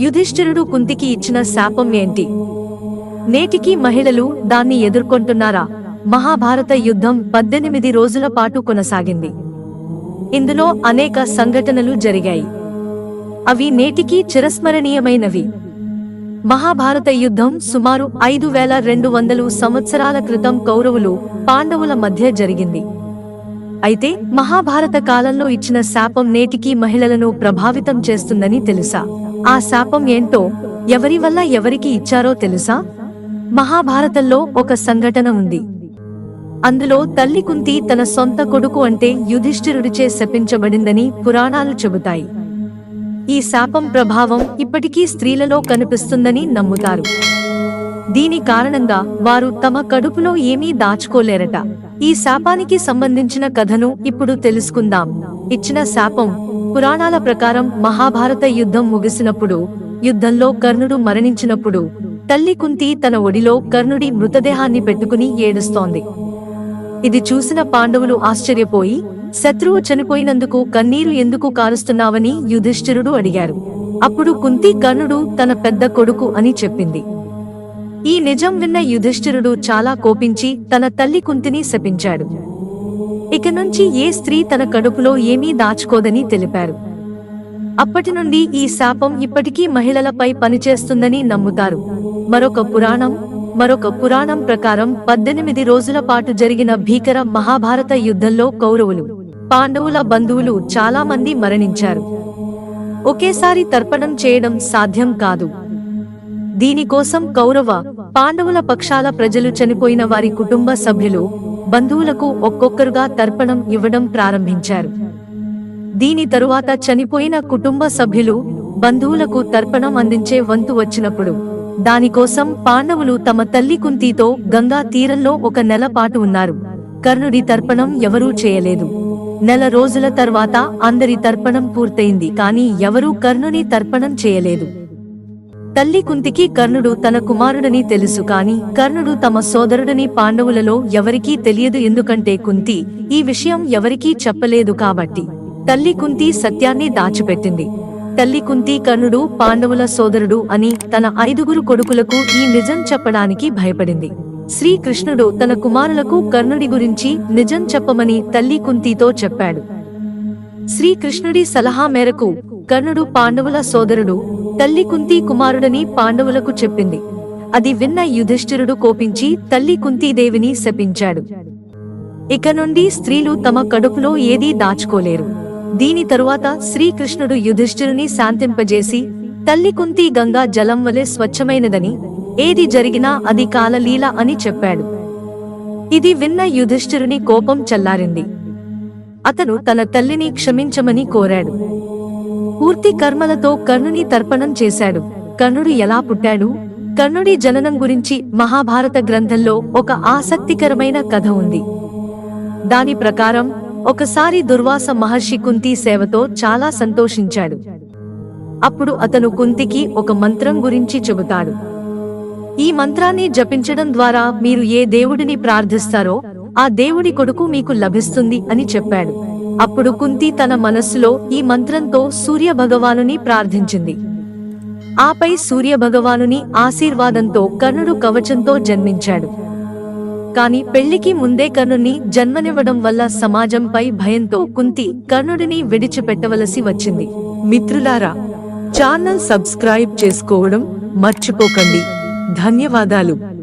యుధిష్ఠిరుడు కుంతికి ఇచ్చిన శాపం ఏంటి? నేటికి మహిళలు దాన్ని ఎదుర్కొంటున్నారా? మహాభారత యుద్ధం పద్దెనిమిది రోజుల పాటు కొనసాగింది. ఇందులో అనేక సంఘటనలు జరిగాయి. అవి నేటికి చిరస్మరణీయమైనవి. మహాభారత యుద్ధం సుమారు ఐదు వేల రెండు వందలు సంవత్సరాల క్రితం కౌరవులు పాండవుల మధ్య జరిగింది. అయితే మహాభారత కాలంలో ఇచ్చిన శాపం నేటికీ మహిళలను ప్రభావితం చేస్తుందని తెలుసా? ఆ శాపం ఏంటో ఎవరి వల్ల ఎవరికి ఇచ్చారో తెలుసా? మహాభారతంలో ఒక సంఘటన ఉంది. అందులో తల్లి కుంతి తన సొంత కొడుకు అంటే యుధిష్ఠిరుడిచే శపించబడిందని పురాణాలు చెబుతాయి. ఈ శాపం ప్రభావం ఇప్పటికీ స్త్రీలలో కనిపిస్తుందని నమ్ముతారు. దీని కారణంగా వారు తమ కడుపులో ఏమీ దాచుకోలేరట. ఈ శాపానికి సంబంధించిన కథను ఇప్పుడు తెలుసుకుందాం. ఇచ్చిన శాపం పురాణాల ప్రకారం మహాభారత యుద్ధం ముగిసినప్పుడు యుద్ధంలో కర్ణుడు మరణించినప్పుడు తల్లి కుంతి తన ఒడిలో కర్ణుడి మృతదేహాన్ని పెట్టుకుని ఏడుస్తోంది. ఇది చూసిన పాండవులు ఆశ్చర్యపోయి శత్రువు చనిపోయినందుకు కన్నీరు ఎందుకు కారుస్తున్నావని యుధిష్ఠిరుడు అడిగారు. అప్పుడు కుంతి కర్ణుడు తన పెద్ద కొడుకు అని చెప్పింది. ఈ నిజం విన్న యుధిష్ఠిరుడు చాలా కోపించి తన తల్లి కుంతిని శపించాడు. ఇక నుంచి ఏ స్త్రీ తన కడుపులో ఏమీ దాచుకోదని తెలిపారు. అప్పటి నుండి ఈ శాపం ఇప్పటికీ మహిళలపై పనిచేస్తుందని నమ్ముతారు. మరొక పురాణం మరొక పురాణం ప్రకారం పద్దెనిమిది రోజుల పాటు జరిగిన భీకర మహాభారత యుద్ధంలో కౌరవులు పాండవుల బంధువులు చాలా మంది మరణించారు. ఒకేసారి తర్పణం చేయడం సాధ్యం కాదు. దీనికోసం కౌరవ పాండవుల పక్షాల ప్రజలు చనిపోయిన వారి కుటుంబ సభ్యులు బంధువులకు ఒక్కొక్కరుగా తర్పణం ఇవ్వడం ప్రారంభించారు. దీని తరువాత చనిపోయిన కుటుంబ సభ్యులు బంధువులకు తర్పణం అందించే వంతు వచ్చినప్పుడు దానికోసం పాండవులు తమ తల్లి కుంతితో గంగా తీరంలో ఒక నెల పాటు ఉన్నారు. కర్ణుడి తర్పణం ఎవరూ చేయలేదు. నెల రోజుల తర్వాత అందరి తర్పణం పూర్తయింది కానీ ఎవరూ కర్ణుని తర్పణం చేయలేదు. తల్లి కుంతికి కర్ణుడు తన కుమారుడని తెలుసు కాని కర్ణుడు తమ సోదరుడని పాండవులలో ఎవరికీ తెలియదు ఎందుకంటే కుంతి ఈ విషయం ఎవరికీ చెప్పలేదు కాబట్టి. తల్లి కుంతి సత్యాన్ని దాచిపెట్టింది. తల్లి కుంతి కర్ణుడు పాండవుల సోదరుడు అని తన ఐదుగురు కొడుకులకు ఈ నిజం చెప్పడానికి భయపడింది. శ్రీకృష్ణుడు తన కుమారులకు కర్ణుడి గురించి నిజం చెప్పమని తల్లి కుంతితో చెప్పాడు. శ్రీకృష్ణుడి సలహా మేరకు కర్ణుడు పాండవుల సోదరుడు తల్లి కుంతి కుమారుడని పాండవులకు చెప్పింది. అది విన్న యుధిష్ఠిరుడు కోపించి తల్లి కుంతీదేవిని శపించాడు. ఇక నుండి స్త్రీలు తమ కడుపులో ఏదీ దాచుకోలేరు. దీని తరువాత శ్రీకృష్ణుడు యుధిష్ఠిరుని శాంతింపజేసి తల్లి కుంతి గంగా జలం వలె స్వచ్ఛమైనదని ఏది జరిగినా అది కాలలీల అని చెప్పాడు. ఇది విన్న యుధిష్ఠిరుని కోపం చల్లారింది. అతను తన తల్లిని క్షమించమని కోరాడు. పూర్తి కర్మలతో కర్ణుని తర్పణం చేశాడు. కర్ణుడు ఎలా పుట్టాడు? కర్ణుడి జననం గురించి మహాభారత గ్రంథంలో ఒక ఆసక్తికరమైన కథ ఉంది. దాని ప్రకారం ఒకసారి దుర్వాస మహర్షి కుంతి సేవతో చాలా సంతోషించాడు. అప్పుడు అతను కుంతికి ఒక మంత్రం గురించి చెబుతాడు. ఈ మంత్రాన్ని జపించడం ద్వారా మీరు ఏ దేవుడిని ప్రార్థిస్తారో ఆ దేవుడి కొడుకు మీకు లభిస్తుంది అని చెప్పాడు. అప్పుడు కుంతి తన మనస్సులో ఈ మంత్రంతో సూర్య భగవానుని ప్రార్థించింది. ఆపై సూర్య భగవానుని ఆశీర్వాదంతో కర్ణుడు కవచంతో జన్మించాడు. కాని పెళ్ళికి ముందే కర్ణుని జన్మనివ్వడం వల్ల సమాజంపై భయంతో కుంతి కర్ణుడిని విడిచిపెట్టవలసి వచ్చింది. మిత్రులారా ఛానల్ సబ్స్క్రైబ్ చేసుకోవడం మర్చిపోకండి. ధన్యవాదాలు.